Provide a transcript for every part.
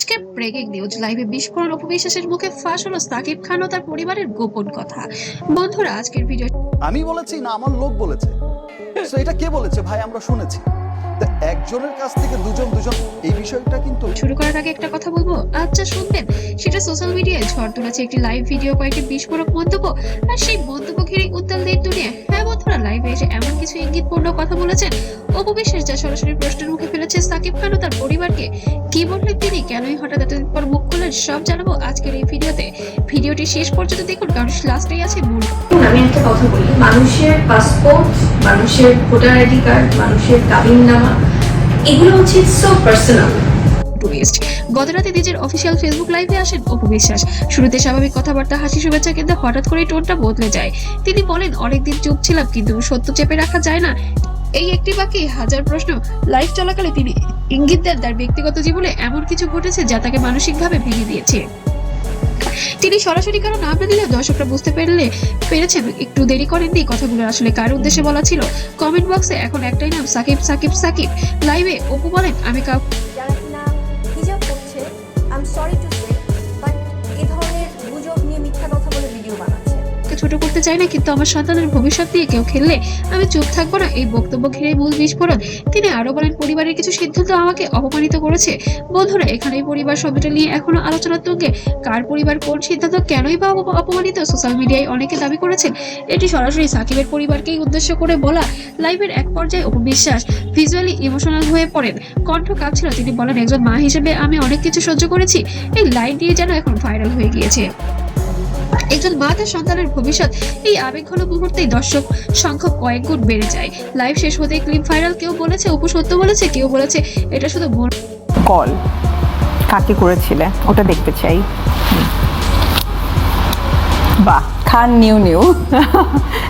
আজকে breaking news লাইভে বিস্ফোরণ উপবিশ্বাসের মুখে ফাঁস হলো সাকিব খান ও তার পরিবারের গোপন কথা। বন্ধুরা আজকের ভিডিও আমি বলেছি না আমার লোক বলেছে। তো এটা কে বলেছে? ভাই আমরা শুনেছি। একজনের কাছ থেকে দুজন দুজন এই বিষয়টা কিন্তু শুরু করার আগে একটা কথা বলব। আচ্ছা শুনবেন। সেটা সোশ্যাল মিডিয়ায় ঝড় তুলেছে একটি লাইভ ভিডিও কয়েকটি বিস্ফোরক মন্তব্য আর সেই মন্তব্য ঘিরে উত্তাল দিন দুনিয়া হ্যাঁ বন্ধুরা লাইভে এসে এমন কিছু ইঙ্গিতপূর্ণ কথা বলেছেন। অপবিশ্বাস যা সরাসরি প্রশ্নের মুখে সাকিব খান ও তার পরিবারকে কি বললেন তিনি কেনই হঠাৎ এতদিন পর মুখ খুললেন সব জানাব আজকের এই ভিডিওতে। ভিডিওটি শেষ পর্যন্ত দেখুন কারণ লাস্টেই আছে মূল আমি একটা কথা বলি। মানুষের পাসপোর্ট মানুষের ভোটার আইডি কার্ড মানুষের কাবিননামা এগুলো হচ্ছে সো পার্সোনাল টুরিস্ট গতরাতে নিজের অফিসিয়াল ফেসবুক লাইভে আসেন অপু বিশ্বাস। শুরুতে স্বাভাবিক কথাবার্তা হাসি শুভেচ্ছা কিন্তু হঠাৎ করে টোনটা বদলে যায়। তিনি বলেন অনেকদিন চুপ ছিলাম কিন্তু সত্য চেপে রাখা যায় না। এই একটি বাকি হাজার প্রশ্ন লাইফ চলাকালে তিনি ইঙ্গিত দেন তার ব্যক্তিগত জীবনে এমন কিছু ঘটেছে যা তাকে মানসিকভাবে ভেঙে দিয়েছে। তিনি সরাসরি কারও নাম না দিলেও দর্শকরা বুঝতে পারলে, পেরেছেন একটু দেরি করেননি কথাগুলো আসলে কার উদ্দেশ্যে বলা ছিল? কমেন্ট বক্সে এখন একটাই নাম, সাকিব সাকিব সাকিব। লাইভে অপু বলেন, আমি কাউকে ছোট করতে চাই না, কিন্তু আমার সন্তানের ভবিষ্যৎ দিয়ে কেউ খেললে আমি চুপ থাকব না। এই বক্তব্য ঘিরে মূল বিস্ফোরণ। তিনি আরও বলেন, পরিবারের কিছু সিদ্ধান্ত আমাকে অপমানিত করেছে। বন্ধুরা, এখানে পরিবার শব্দটা নিয়ে এখনও আলোচনার তুঙ্গে। কার পরিবার কোন সিদ্ধান্ত কেনই বা অপমানিত? সোশ্যাল মিডিয়ায় অনেকে দাবি করেছেন, এটি সরাসরি সাকিবের পরিবারকেই উদ্দেশ্য করে বলা। লাইভের এক পর্যায়ে উপবিশ্বাস, ভিজুয়ালি ইমোশনাল হয়ে পড়েন। কণ্ঠ কাঁপছিল। তিনি বলেন, একজন মা হিসেবে আমি অনেক কিছু সহ্য করেছি। এই লাইন দিয়ে যেন এখন ভাইরাল হয়ে গিয়েছে। একজন মা তার সন্তানের ভবিষ্যৎ এই আবেগ ঘন মুহূর্তেই দর্শক সংখ্যক কয়েক গুণ বেড়ে যায় লাইভ শেষ হতে ক্লিপ ভাইরাল কেউ বলেছে, অপু সত্য বলেছে, কেউ বলেছে এটা শুধু কল কাকে করেছিলে, ওটা দেখতে চাই। বাহ, খান নিউ নিউ।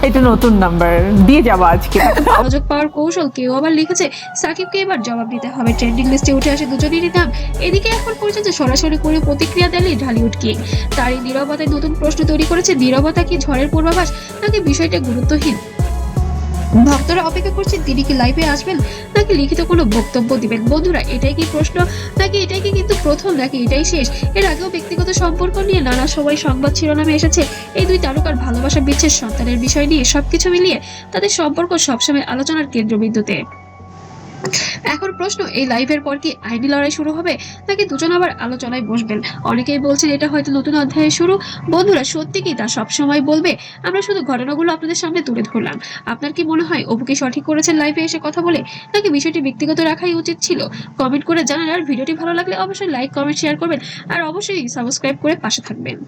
এটা নতুন নাম্বার দিয়ে যাব আজকে। মনোযোগ পাওয়ার কৌশল কেউ আবার লিখেছে, সাকিবকে এবার জবাব দিতে হবে। ট্রেন্ডিং লিস্টে উঠে আসে দুজনেরই নাম। এদিকে এখন পর্যন্ত সরাসরি করে প্রতিক্রিয়া দিলেই ঢালিউড কিং। তার এই নীরবতায় নতুন প্রশ্ন তৈরি করেছে নিরবতা কি ঝড়ের পূর্বাভাস, নাকি বিষয়টা গুরুত্বহীন? ভক্তরা অপেক্ষা করছেন তিনি কি লাইভে আসবেন নাকি লিখিত কোনো বক্তব্য দিবেন? বন্ধুরা, এটাই কি প্রশ্ন? নাকি এটাই কি কিন্তু প্রথম? নাকি এটাই শেষ? এর আগেও ব্যক্তিগত সম্পর্ক নিয়ে নানা সময় সংবাদ শিরোনামে এসেছে। এই দুই তারকার ভালোবাসা বিচ্ছেদ সন্তানের বিষয় নিয়ে সবকিছু মিলিয়ে তাদের সম্পর্ক সবসময় আলোচনার কেন্দ্রবিন্দুতে। এখন প্রশ্ন, এই লাইভের পর কি আইনি লড়াই শুরু হবে? নাকি দুজন আবার আলোচনায় বসবেন? অনেকেই বলছেন এটা হয়তো নতুন অধ্যায়ের শুরু। বন্ধুরা, সত্যি কি তা সবসময় বলবে? আমরা শুধু ঘটনাগুলো আপনাদের সামনে তুলে ধরলাম। আপনার কি মনে হয় অপু কি সঠিক করেছেন লাইভে এসে কথা বলে? নাকি বিষয়টি ব্যক্তিগত রাখাই উচিত ছিল? কমেন্ট করে জানান, আর ভিডিওটি ভালো লাগলে অবশ্যই লাইক কমেন্ট শেয়ার করবেন। আর অবশ্যই সাবস্ক্রাইব করে পাশে থাকবেন।